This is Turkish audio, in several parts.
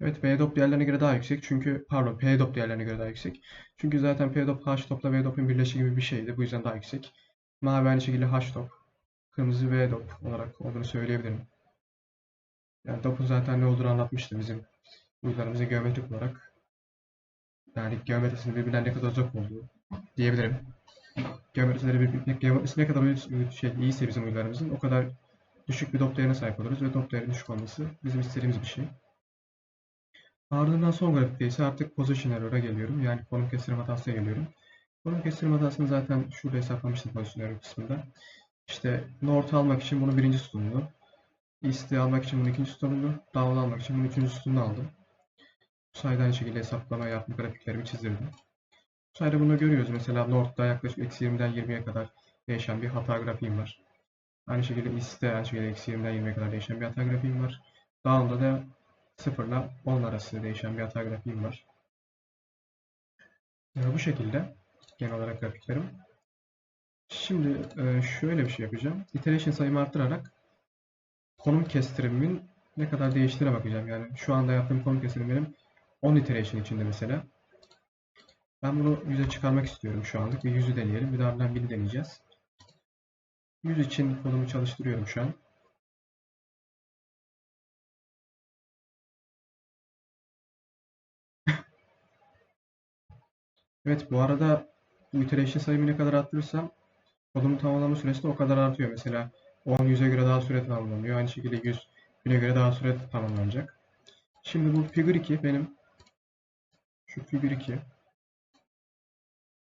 Evet PDOP diğerlerine göre daha yüksek. Çünkü pardon PDOP diğerlerine göre daha yüksek. Çünkü zaten PDOP HTOP'la VDOP'un birleşimi gibi bir şeydi. Bu yüzden daha yüksek. Mavi aynı şekilde HTOP. Kırmızı VDOP olarak olduğunu söyleyebilirim. Yani DOP'un zaten ne olduğunu anlatmıştı bizim uygularımızın geometrik olarak. Yani geometrisinin birbirinden ne kadar uzak olduğu diyebilirim. Geometrileri birbirine, geometrisi ne kadar şey, iyiyse bizim uygularımızın o kadar düşük bir dop değerine sahip oluruz ve dop değerinin düşük olması bizim istediğimiz bir şey. Ardından son grafikte ise artık position error'a geliyorum. Yani konum kestirim hatasına geliyorum. Konum kestirim hatasını zaten şurada hesaplamıştım position error kısmında. İşte north almak için bunu birinci sütunlu, east'i almak için bunu ikinci sütunlu, down almak için bunu üçüncü sütunlu aldım. Bu sayede aynı şekilde hesaplama yaptım, grafiklerimi çizdirdim. Bu sayede bunu görüyoruz. Mesela north'ta yaklaşık eksi 20'den 20'ye kadar değişen bir hata grafiğim var. Aynı şekilde east'te aynı şekilde eksi 20'den 20'ye kadar değişen bir hata grafiğim var. Down'da da 0 ile 10 arası değişen bir hata grafiğim var. Ee, bu şekilde genel olarak grafiklerim. Şimdi e, şöyle bir şey yapacağım. Iteration sayımı arttırarak konum kestirimimin ne kadar değiştiğine bakacağım. Yani şu anda yaptığım konum kestirim benim 10 iteration içinde mesela. Ben bunu 100'e çıkarmak istiyorum şu anlık ve 100'ü deneyelim. Bir de ardından 1000'i deneyeceğiz. 100 için konumu çalıştırıyorum şu an. Evet bu arada bu iteration sayımı ne kadar arttırırsam kodumun tamamlama süresi de o kadar artıyor. Mesela 10 100'e göre daha süre tamamlanıyor. Aynı şekilde 100 1000'e göre daha süre tamamlanacak. Şimdi bu figür 2 benim şu figür 2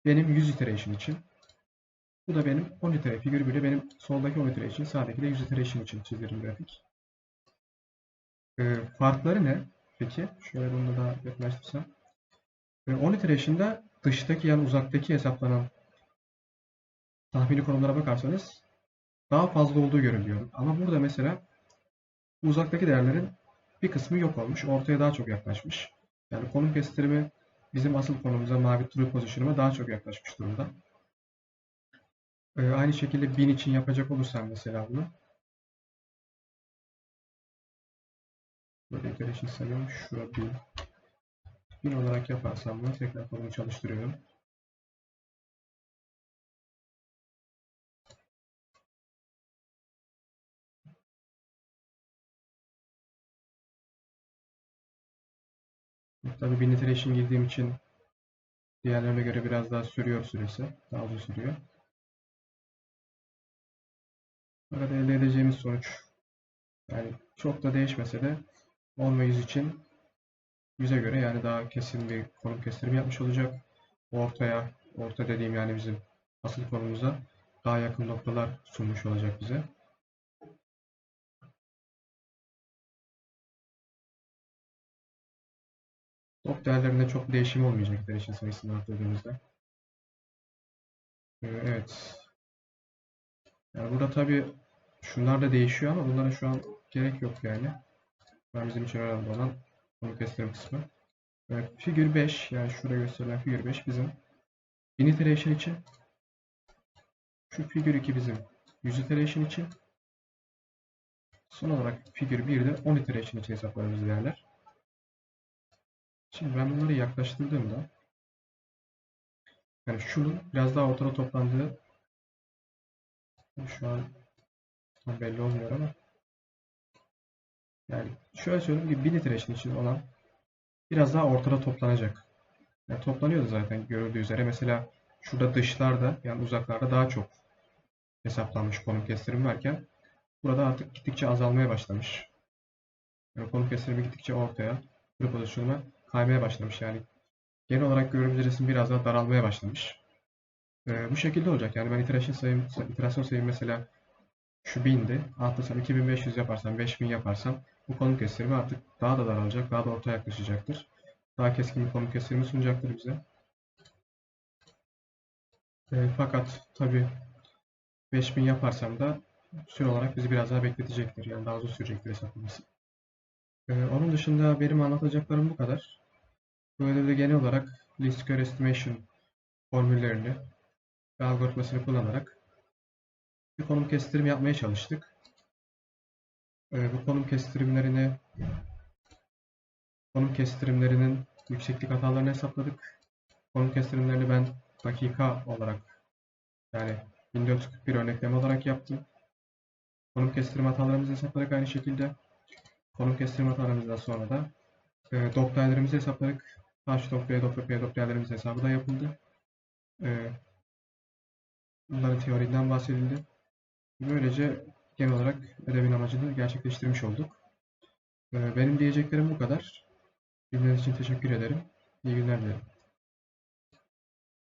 benim 100 iteration için. Bu da benim 10 iteration. Figür 1'i benim soldaki 10 iteration, sağdaki de 100 iteration için çizdiğim grafik. Ee, farkları ne? Peki, şöyle bunu da yaklaştırsam. Ee, 10 iteration'da dıştaki yani uzaktaki hesaplanan tahmini konumlara bakarsanız daha fazla olduğu görülüyor. Ama burada mesela uzaktaki değerlerin bir kısmı yok olmuş. Ortaya daha çok yaklaşmış. Yani konum kestirimi bizim asıl konumuza mavi true pozisyonuma daha çok yaklaşmış durumda. Ee, aynı şekilde 1000 için yapacak olursam mesela bunu. Böyle iteration sayıyorum. Şura 1000. 1000 olarak yaparsam bunu tekrar konumu çalıştırıyorum. Tabii 1000 iteration girdiğim için diğerlerine göre biraz daha sürüyor süresi. Daha uzun sürüyor. Burada elde edeceğimiz sonuç yani çok da değişmese de 10 ve 100 için 100'e göre yani daha kesin bir konum kestirimi yapmış olacak. Ortaya, orta dediğim yani bizim asıl konumuza daha yakın noktalar sunmuş olacak bize. Top değerlerinde çok değişim olmayacak iteration sayısını arttırdığımızda. Ee, Evet. Yani burada tabii şunlar da değişiyor ama bunlara şu an gerek yok yani. Ben bizim için önemli olan konum kestirme kısmı. Evet, figür 5 yani şurada gösterilen figür 5 bizim 1000 iteration için. Şu figür 2 bizim 100 iteration için. Son olarak figür 1 de 10 iteration için hesapladığımız değerler. Şimdi ben bunları yaklaştırdığımda yani şunun biraz daha ortada toplandığı şu an tam belli olmuyor ama yani şöyle söyleyeyim ki 1000 iteration için olan biraz daha ortada toplanacak. Yani toplanıyordu zaten görüldüğü üzere. Mesela şurada dışlarda yani uzaklarda daha çok hesaplanmış konum kestirimi varken burada artık gittikçe azalmaya başlamış. Yani konum kestirimi gittikçe ortaya, bir pozisyonuna kaymaya başlamış. Yani genel olarak gördüğümüz resim biraz daha daralmaya başlamış. Ee, bu şekilde olacak. Yani ben iteration sayım, iterasyon sayım mesela şu 1000'di. Atlasam 2500 yaparsam, 5000 yaparsam bu konum kestirimi artık daha da daralacak, daha da ortaya yaklaşacaktır. Daha keskin bir konum kestirimi sunacaktır bize. E, fakat tabi 5000 yaparsam da süre olarak bizi biraz daha bekletecektir. Yani daha uzun sürecektir hesaplaması. E, onun dışında benim anlatacaklarım bu kadar. Böyle de genel olarak least square estimation formüllerini ve algoritmasını kullanarak bir konum kestirimi yapmaya çalıştık. E, bu konum kestirimlerini konum kestirimlerinin yükseklik hatalarını hesapladık. Konum kestirimlerini ben dakika olarak yani 1441 örnekleme olarak yaptım. Konum kestirim hatalarımızı hesapladık aynı şekilde. Konum kestirim hatalarımızdan sonra da e, dop değerlerimizi hesapladık. H dop, B dop ve P dop değerlerimiz hesabı da yapıldı. E, bunların teoriden bahsedildi. Böylece genel olarak ödevin amacını gerçekleştirmiş olduk. E, benim diyeceklerim bu kadar. Dinlediğiniz için teşekkür ederim. İyi günler dilerim.